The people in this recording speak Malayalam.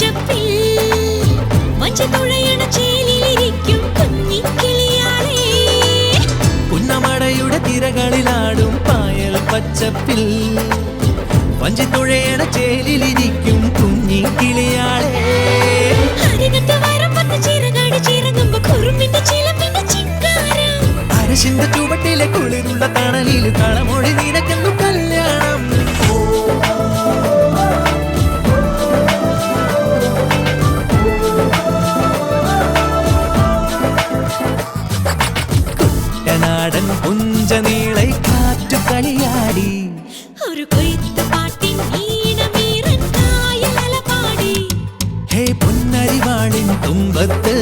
പച്ചപ്പിൽ വഞ്ചി തുഴയണ ചേലിലിരിക്കും തിരകളിലാടും പായൽ പച്ചപ്പിൽ. വഞ്ചി തുഴയണ ചേലിലിരിക്കും കുഞ്ഞിക്കിളിയാളെ അരശിന്റെ ചുവട്ടിലെ കുളിരുള്ള തണലിൽ കളമൊഴി കുട്ടനാടൻ പുഞ്ചനീളെ കാറ്റു കളിയാടി. ഒരു കൊയ്ത്ത് പാട്ടിൻ ഈണമീറൻ കായലല പാടി ഹേ പൊന്നരിവാളിൻ തുമ്പത്ത്